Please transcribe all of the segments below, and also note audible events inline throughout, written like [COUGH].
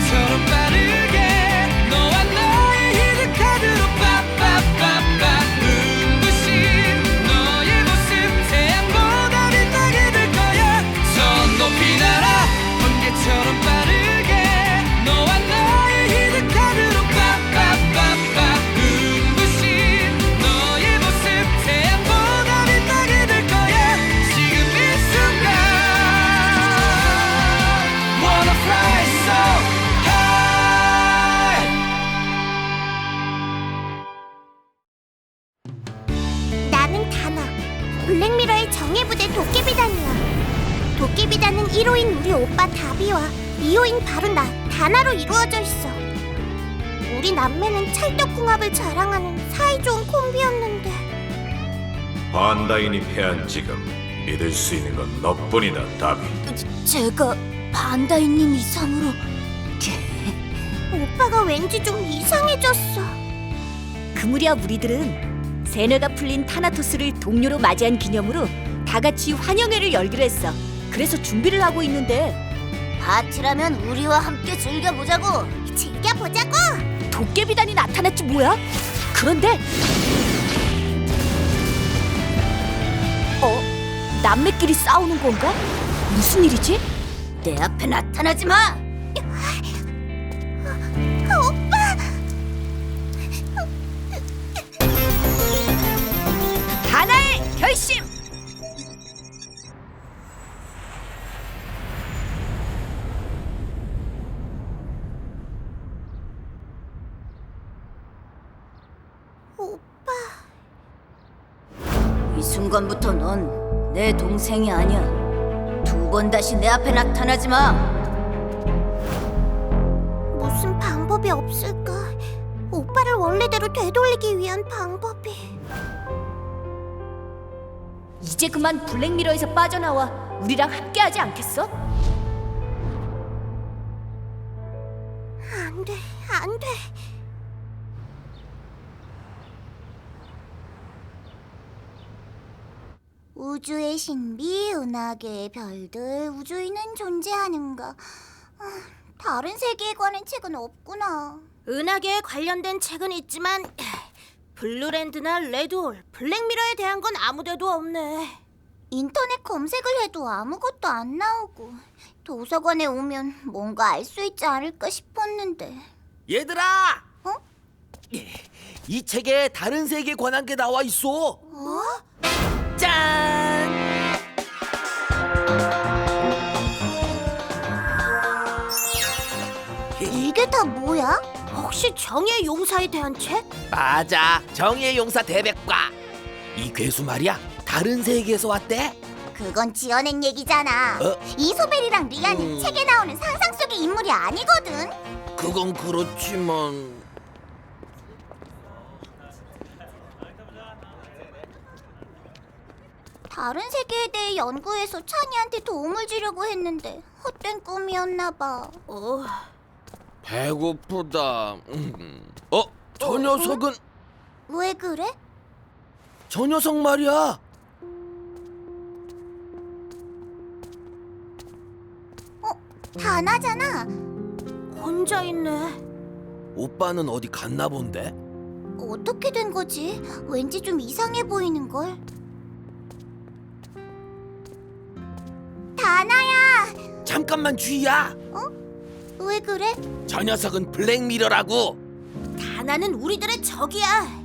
turn them back. 2호인 바로 나 다나로 이루어져 있어 우리 남매는 찰떡궁합을 자랑하는 사이좋은 콤비였는데 반다인이 패한 지금 믿을 수 있는 건 너뿐이다, 다비. 제가 반다이님 이상으로 오빠가 왠지 좀 이상해졌어 그 무렵 우리들은 세뇌가 풀린 타나토스를 동료로 맞이한 기념으로 다 같이 환영회를 열기로 했어. 그래서 준비를 하고 있는데 파티라면 우리와 함께 즐겨보자고 즐겨보자고 도깨비단이 나타났지 뭐야? 그런데 어? 남매끼리 싸우는 건가? 무슨 일이지? 내 앞에 나타나지 마 오빠 다나의 결심! 이 순간부터 넌 내 동생이 아니야. 두 번 다시 내 앞에 나타나지 마. 무슨 방법이 없을까? 오빠를 원래대로 되돌리기 위한 방법이. 이제 그만 블랙미러에서 빠져나와 우리랑 함께하지 않겠어? 안 돼, 안 돼. 우주의 신비, 은하계의 별들, 우주인은 존재하는가? 아, 다른 세계에 관한 책은 없구나. 은하계에 관련된 책은 있지만 [CLEARS THROAT] 블루랜드나 레드홀, 블랙미러에 대한 건 아무데도 없네. 인터넷 검색을 해도 아무것도 안 나오고 도서관에 오면 뭔가 알 수 있지 않을까 싶었는데. 얘들아! 어? 이 책에 다른 세계에 관한 게 나와 있어. 어? 짠! 이게 다 뭐야? 혹시 정의 용사에 대한 책? 맞아. 정의의 용사 대백과. 이 괴수 말이야. 다른 세계에서 왔대. 그건 지어낸 얘기잖아. 어? 이소벨이랑 리안은 음. 책에 나오는 상상 속의 인물이 아니거든. 그건 그렇지만 다른 세계에 대해 연구해서 찬이한테 도움을 주려고 했는데 헛된 꿈이었나 봐. 어, 배고프다. 음. 어? 저 녀석은 왜 그래? 저 녀석 말이야. 다나잖아. 혼자 있네. 오빠는 어디 갔나 본데. 어떻게 된 거지? 왠지 좀 이상해 보이는 걸. 다나야, 잠깐만 주희야. 왜 그래? 저 녀석은 블랙미러라고. 다나는 우리들의 적이야.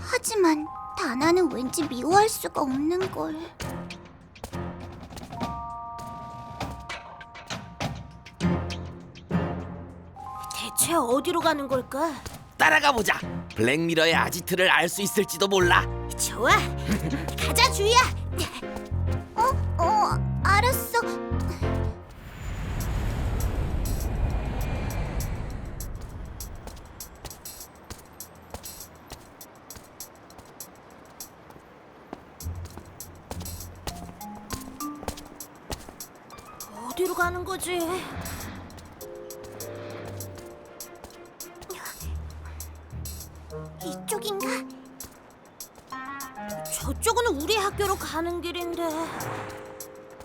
하지만 다나는 왠지 미워할 수가 없는 걸. 대체 어디로 가는 걸까? 따라가 보자. 블랙미러의 아지트를 알 수 있을지도 몰라. 좋아, 가자 주희야. 알았어. 어디로 가는 거지? 이쪽인가? 저쪽은 우리 학교로 가는 길인데.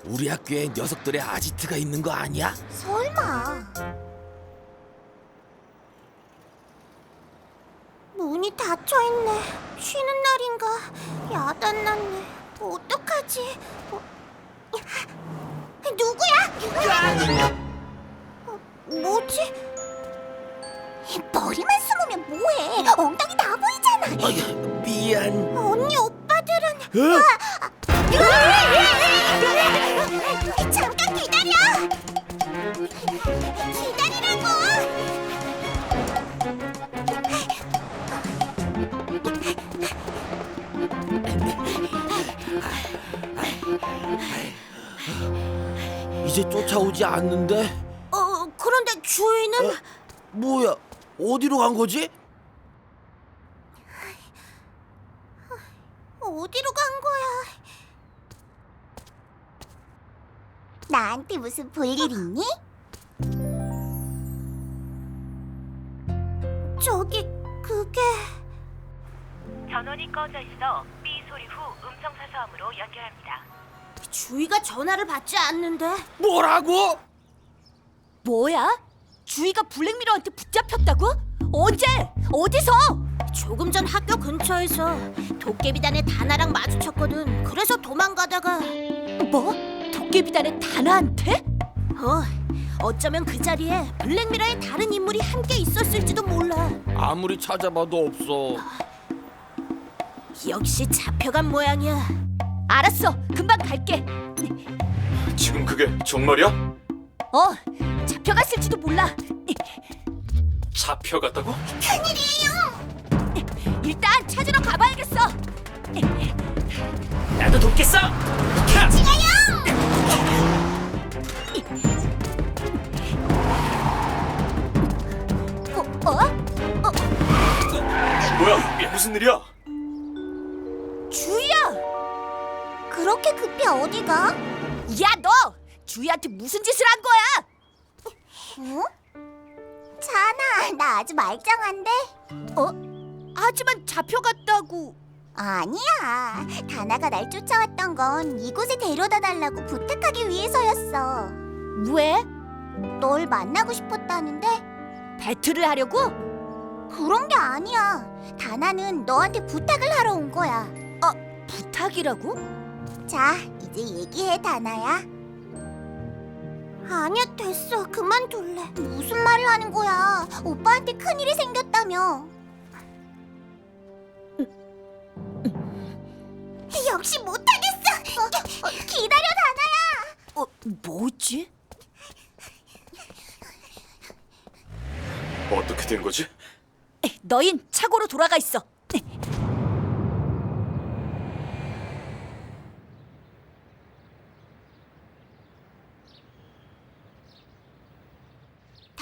우리 학교에 녀석들의 아지트가 있는 거 아니야? 설마. 문이 닫혀 있네. 쉬는 날인가? 야단났네. 어떡하지? 어, 누구야? 어, 뭐지? 머리만 숨으면 뭐해? 엉덩이 다 보이잖아. 아, 어이, 미안. 언니 오빠들은. 어? 아, 아, 으아! 이제 쫓아오지 않는데? 어, 그런데 주인은 뭐야? 어디로 간 거지? 어디로 간 거야? 나한테 무슨 볼일 있니? 저기 그게 전원이 꺼져 있어 삐 소리 후 음성 사서함으로 연결합니다. 주위가 전화를 받지 않는데 뭐라고? 뭐야? 주희가 블랙미러한테 붙잡혔다고? 언제? 어디서? 조금 전 학교 근처에서 도깨비단의 다나랑 마주쳤거든. 그래서 도망가다가 뭐? 도깨비단의 다나한테? 어 어쩌면 그 자리에 블랙미러의 다른 인물이 함께 있었을지도 몰라. 아무리 찾아봐도 없어. 역시 잡혀간 모양이야. 알았어. 금방 갈게. 지금 그게 정말이야? 어, 잡혀갔을지도 몰라. 잡혀갔다고? 일단 찾으러 가봐야겠어. 나도 돕겠어. 어? 어? 뭐야? 무슨 일이야? 주희야! 그렇게 급히 어디가? 야, 너! 주희한테 무슨 짓을 한 거야? 어? 자나, 나 아주 말짱한데? 어? 하지만 잡혀갔다고. 아니야. 다나가 날 쫓아왔던 건 이곳에 데려다 달라고 부탁하기 위해서였어. 왜? 널 만나고 싶었다는데 배틀을 하려고? 그런 게 아니야. 다나는 너한테 부탁을 하러 온 거야. 부탁이라고? 자, 이제 얘기해, 다나야. 아니야, 됐어. 그만둘래. 무슨 말을 하는 거야? 오빠한테 큰일이 생겼다며. 역시 못하겠어. 어, 어, 기다려, 다나야. 어, 뭐지? 어떻게 된 거지? 너흰 차고로 돌아가 있어.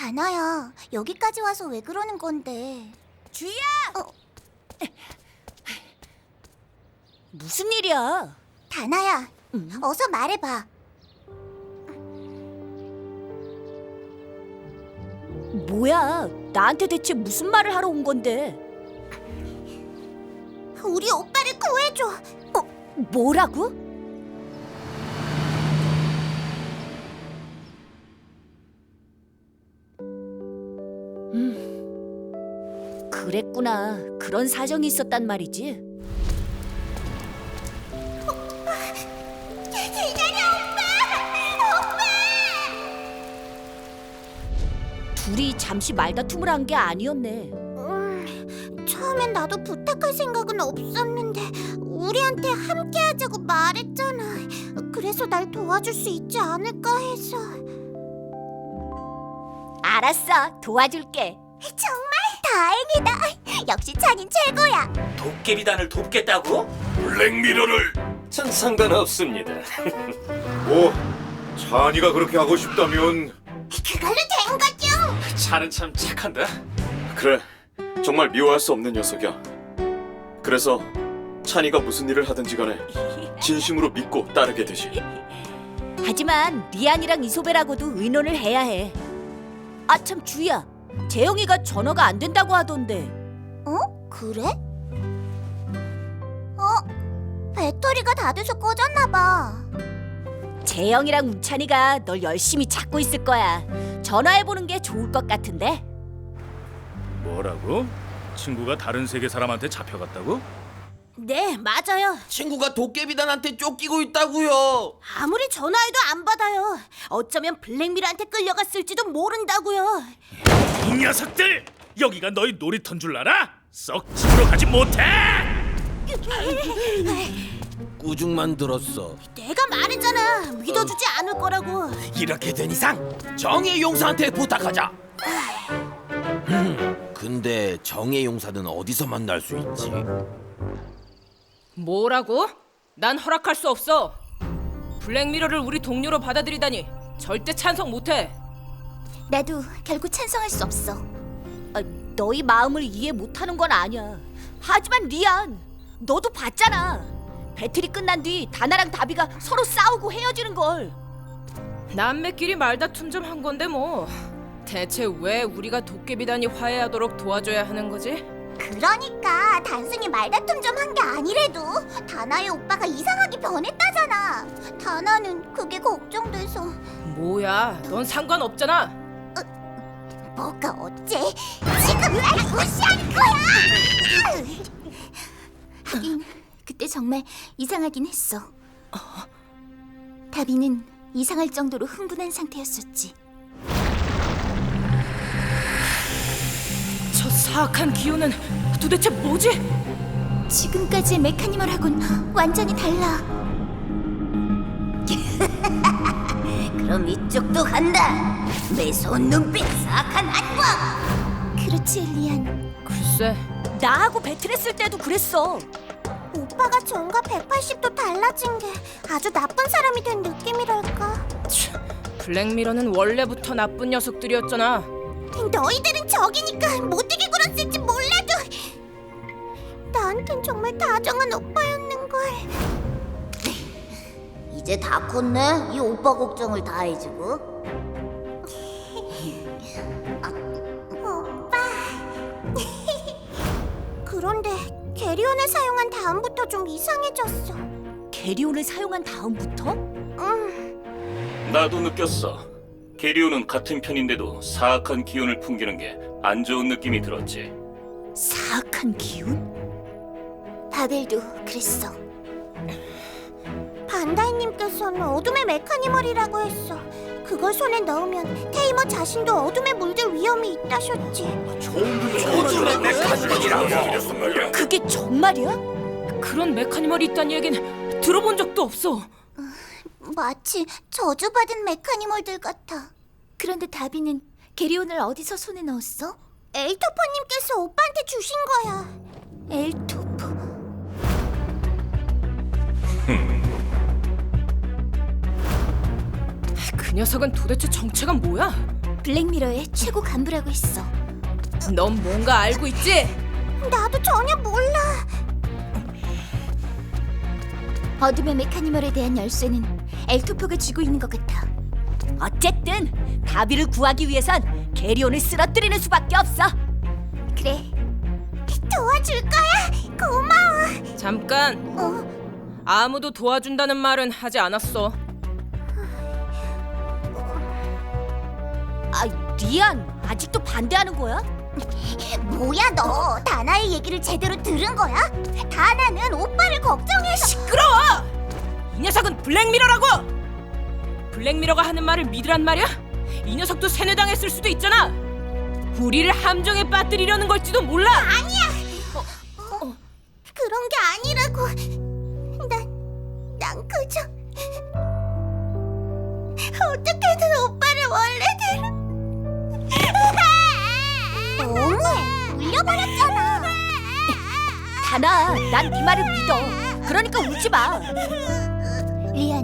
다나야, 여기까지 와서 왜 그러는 건데? 주희야! 어. 무슨 일이야? 다나야, 어서 말해봐. 뭐야? 나한테 대체 무슨 말을 하러 온 건데? 우리 오빠를 구해줘. 뭐라고? 그랬구나. 그런 사정이 있었단 말이지. 둘이 잠시 말다툼을 한 게 아니었네. 음, 처음엔 나도 부탁할 생각은 없었는데 우리한테 함께 하자고 말했잖아. 그래서 날 도와줄 수 있지 않을까 해서. 알았어, 도와줄게. 정말 다행이다. 역시 찬인 최고야. 도깨비단을 돕겠다고? 블랙미러를 전 상관없습니다. [LAUGHS] 뭐 찬이가 그렇게 하고 싶다면 그걸로 된 거죠? 차는 참 착한다. 그래 정말 미워할 수 없는 녀석이야 그래서 찬이가 무슨 일을 하든지 간에 진심으로 믿고 따르게 되지 하지만 리안이랑 이소벨하고도 의논을 해야 해. 아 참 주희야, 재영이가 전화가 안 된다고 하던데. 어? 그래? 어? 배터리가 다 돼서 꺼졌나 봐. 재영이랑 우찬이가 널 열심히 찾고 있을 거야. 전화해 보는 게 좋을 것 같은데. 뭐라고? 친구가 다른 세계 사람한테 잡혀갔다고? 네, 맞아요. 친구가 도깨비단한테 쫓기고 있다고요. 아무리 전화해도 안 받아요. 어쩌면 블랙미러한테 끌려갔을지도 모른다고요. 이 녀석들! 여기가 너희 놀이터인 줄 알아? 썩 집으로 가지 못해! [LAUGHS] 꾸중만 들었어. 내가 말했잖아. 믿어주지 않을 거라고. 이렇게 된 이상 정의 용사한테 부탁하자. 음, 근데 정의 용사는 어디서 만날 수 있지? 뭐라고? 난 허락할 수 없어. 블랙미러를 우리 동료로 받아들이다니 절대 찬성 못해. 나도 결국 찬성할 수 없어. 아, 너희 마음을 이해 못하는 건 아니야. 하지만 리안, 너도 봤잖아. 배틀이 끝난 뒤 다나랑 다비가 서로 싸우고 헤어지는 걸. 남매끼리 말다툼 좀 한 건데 뭐. 대체 왜 우리가 도깨비단이 화해하도록 도와줘야 하는 거지? 그러니까 단순히 말다툼 좀 한 게 아니래도 다나의 오빠가 이상하게 변했다잖아. 다나는 그게 걱정돼서 뭐야, 넌 상관없잖아. 뭐가 어째? 지금 날 무시하는 거야? 하긴 그때 정말 이상하긴 했어. 다비는 이상할 정도로 흥분한 상태였었지. 사악한 기운은 도대체 뭐지? 지금까지의 메카니멀하고는 완전히 달라. [LAUGHS] 그럼 이쪽도 간다. 매서운 눈빛, 사악한 안광. 그렇지 엘리안. 글쎄, 나하고 배틀했을 때도 그랬어. 오빠가 전과 180도 달라진 게 아주 나쁜 사람이 된 느낌이랄까. 블랙미러는 원래부터 나쁜 녀석들이었잖아. 너희들은 적이니까 못 굴었을지 몰라도 나한텐 정말 다정한 오빠였는 걸. 이제 다 컸네. 이 오빠 걱정을 다 해주고. [LAUGHS] 오빠. [LAUGHS] 그런데 게리온을 사용한 다음부터 좀 이상해졌어. 게리온을 사용한 다음부터? 응. 나도 느꼈어. 게리오는 같은 편인데도 사악한 기운을 풍기는 게 안 좋은 느낌이 들었지. 사악한 기운? 바벨도 그랬어. 반다이님께서는 어둠의 메카니멀이라고 했어. 그걸 손에 넣으면 테이머 자신도 어둠에 물들 위험이 있다셨지. 그게 정말이야? 그런 메카니멀이 있다는 얘긴 들어본 적도 없어. 마치 저주받은 메카니멀들 같아. 그런데 다비는 게리온을 어디서 손에 넣었어? 엘토퍼님께서 오빠한테 주신 거야. 엘토퍼. [LAUGHS] 그 녀석은 도대체 정체가 뭐야? 블랙미러의 최고 간부라고 했어. 넌 뭔가 알고 있지? 나도 전혀 몰라. 어둠의 메카니멀에 대한 열쇠는 엘토퍼가 쥐고 있는 것 같아. 어쨌든 다비를 구하기 위해선 게리온을 쓰러뜨리는 수밖에 없어. 그래. 도와줄 거야. 고마워. 잠깐. 어, 아무도 도와준다는 말은 하지 않았어. 아, 리안 아직도 반대하는 거야? 뭐야 너? 다나의 얘기를 제대로 들은 거야? 다나는 오빠를 걱정해서 시끄러워! 이 녀석은 블랙미러라고! 블랙미러가 하는 말을 믿으란 말이야? 이 녀석도 세뇌당했을 수도 있잖아. 우리를 함정에 빠뜨리려는 걸지도 몰라. 그런 게 아니라고. 난, 난 그저 어떻게든 오빠를 원래대로. 어머, 울려버렸잖아. 다나, 난 네 말을 믿어. 그러니까 울지 마. 리안,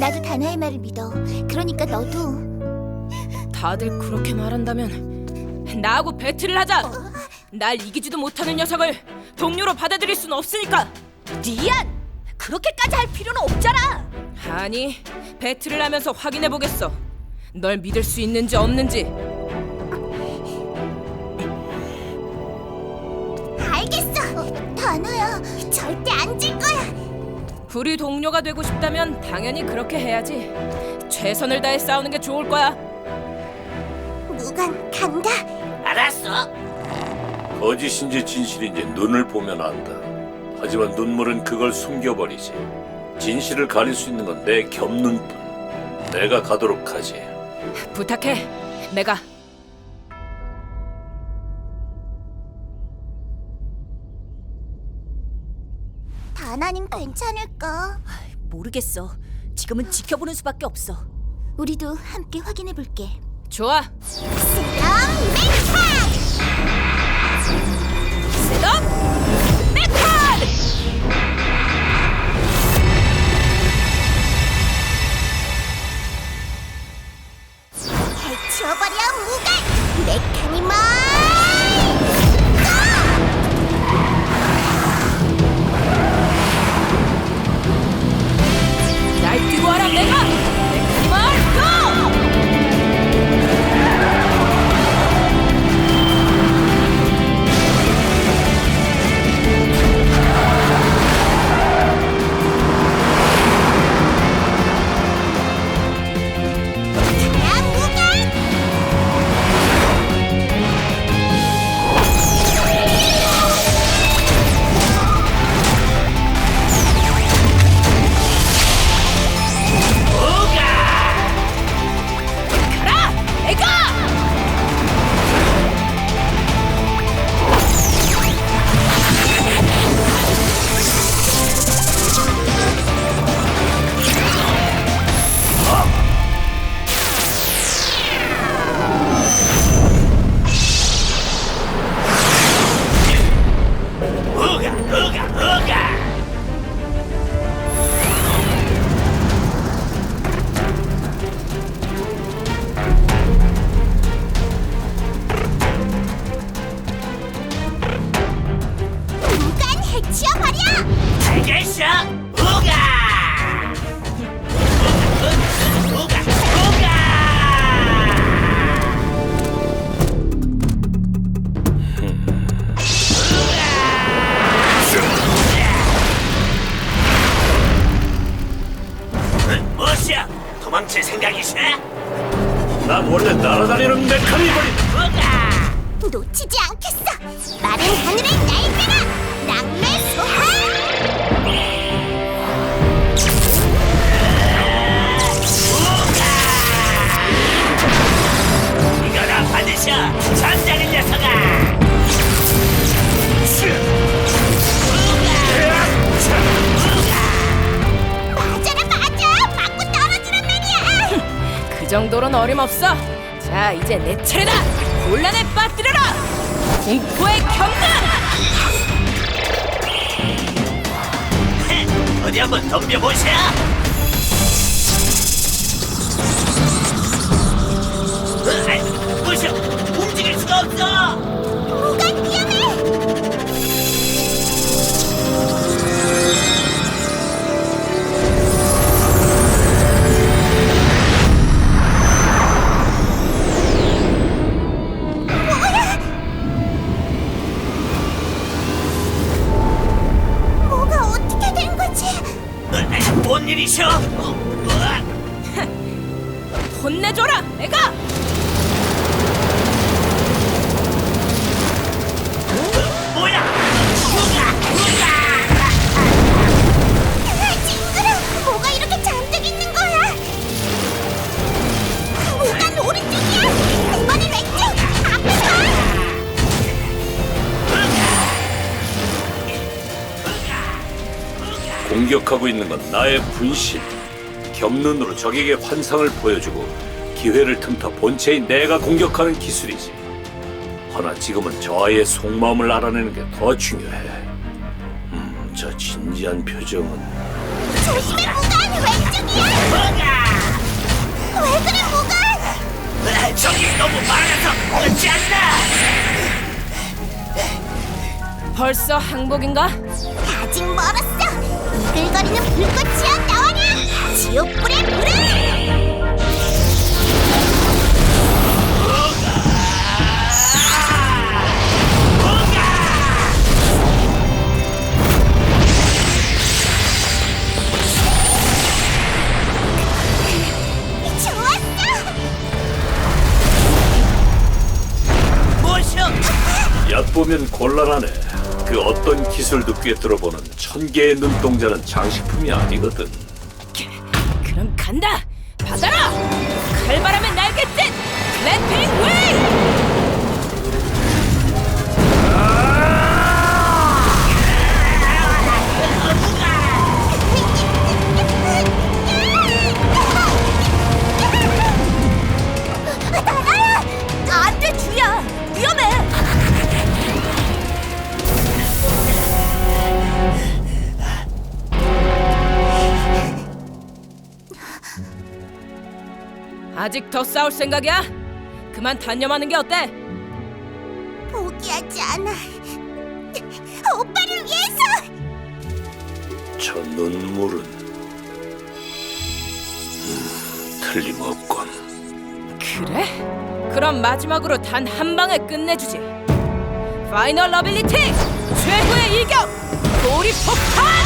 나도 다나의 말을 믿어. 그러니까 너도 다들 그렇게 말한다면 나하고 배틀을 하자. 날 이기지도 못하는 녀석을 동료로 받아들일 순 없으니까. 리안, 그렇게까지 할 필요는 없잖아. 아니, 배틀을 하면서 확인해 보겠어. 널 믿을 수 있는지 없는지. 우리 동료가 되고 싶다면 당연히 그렇게 해야지. 최선을 다해 싸우는 게 좋을 거야. 무간 간다. 알았어. 거짓인지 진실인지 눈을 보면 안다. 하지만 눈물은 그걸 숨겨버리지. 진실을 가릴 수 있는 건 내 겹눈뿐. 내가 가도록 하지. 부탁해, 메가. 괜찮을까? 모르겠어. 지금은 지켜보는 수밖에 없어. 우리도 함께 확인해 볼게. 좋아. 세럼 메카! 셋업, 메탄! 해치워버려 무간! 메카니멀! 난 원래 날아다니는 메카니멀이다. 놓치지 않겠어! 마른 하늘을 날려라! 낙매 소환! 이거나 받으셔 잠자는 녀석아 정도로는 어림없어. 자, 이제 내 차례다. 혼란에 빠뜨려라. 공포의 경륜! 어디 한번 덤벼보셔 보 있는 건 나의 분신. 겹눈으로 적에게 환상을 보여주고 기회를 틈타 본체인 내가 공격하는 기술이지. 허나 지금은 저 아이의 속마음을 알아내는 게 더 중요해. 음, 저 진지한 표정은 조심해 무간! 왼쪽이야! 왜 그래 무간! 저기 너무 많아서 그렇지 않나 벌써 항복인가? 아직 멀었어! 이글거리는 불꽃이여 나와라! 지옥불의 불을! 좋았어! 뭐셔 얕보면 곤란하네. 그 어떤 기술도 꿰뚫어보는 천 개의 눈동자는 장식품이 아니거든. 그럼 간다. 받아라. 칼바람의 날갯짓. 클램핑 웨 아직 더 싸울 생각이야? 그만 단념하는 게 어때? 포기하지 않아. 오빠를 위해서! 저 눈물은 음, 틀림없군. 그래? 그럼 마지막으로 단 한 방에 끝내주지. 파이널 러빌리티 최고의 일격 도리 폭탄!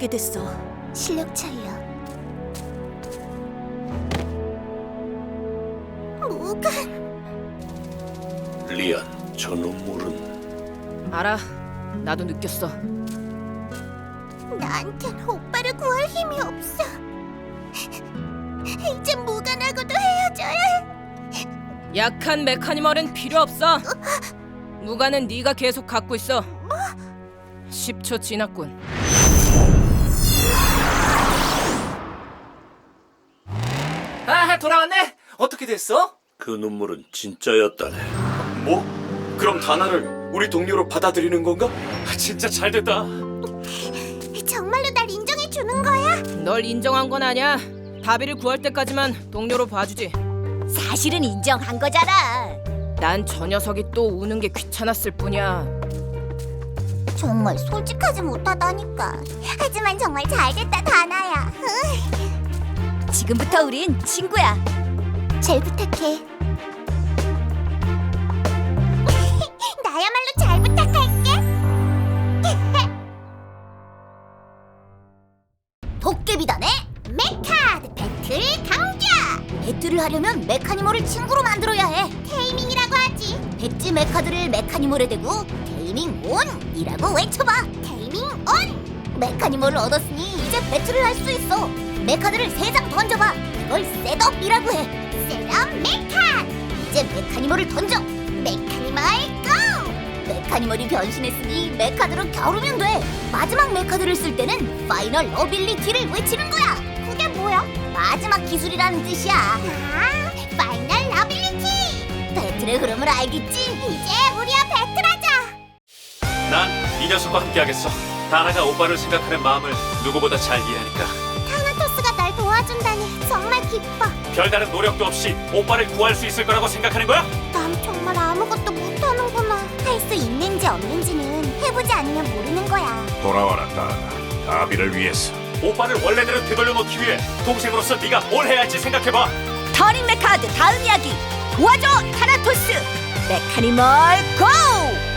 아깝게 됐어. 실력 차이야. 뭐가 리안, 저 눈물은 알아. 나도 느꼈어. 나한텐 오빠를 구할 힘이 없어. 이제 무관하고도 헤어져야 해. 약한 메카니멀은 필요 없어. 무가는 네가 계속 갖고 있어. 10초 지났군. 돌아왔네. 어떻게 됐어? 그 눈물은 진짜였다네. 뭐? 그럼 다나를 우리 동료로 받아들이는 건가? 진짜 잘 됐다. 정말로 날 인정해 주는 거야? 널 인정한 건 아니야. 바비를 구할 때까지만 동료로 봐주지. 사실은 인정한 거잖아. 난 저 녀석이 또 우는 게 귀찮았을 뿐이야. 정말 솔직하지 못하다니까. 하지만 정말 잘 됐다 다나야. 지금부터 우린 친구야. 잘 부탁해. [LAUGHS] 나야말로 잘 부탁할게. [LAUGHS] 도깨비단의 메카드 배틀 강자. 배틀을 하려면 메카니멀을 친구로 만들어야 해. 테이밍이라고 하지. 백지 메카드를 메카니멀에 대고 테이밍 온이라고 외쳐봐. 테이밍 온. 메카니멀을 얻었으니 이제 배틀을 할 수 있어. 메카드를 세 장 던져봐. 그걸 셋업이라고 해. 셋업 메카. 이제 메카니멀을 던져. 메카니멀 고! 메카니멀이 변신했으니 메카드로 겨루면 돼. 마지막 메카드를 쓸 때는 파이널 어빌리티를 외치는 거야. 그게 뭐야? 마지막 기술이라는 뜻이야. 아, 파이널 어빌리티. 배틀의 흐름을 알겠지? 이제 우리와 배틀하자. 난 이 녀석과 함께하겠어. 다나가 오빠를 생각하는 마음을 누구보다 잘 이해하니까. 도와준다니 정말 기뻐. 별다른 노력도 없이 오빠를 구할 수 있을 거라고 생각하는 거야? 난 정말 아무것도 못하는구나. 할 수 있는지 없는지는 해보지 않으면 모르는 거야. 돌아와라, 다나. 아비를 위해서. 오빠를 원래대로 되돌려 놓기 위해 동생으로서 네가 뭘 해야 할지 생각해봐. 터닝 메카드 다음 이야기. 도와줘 타나토스. 메카니멀 고!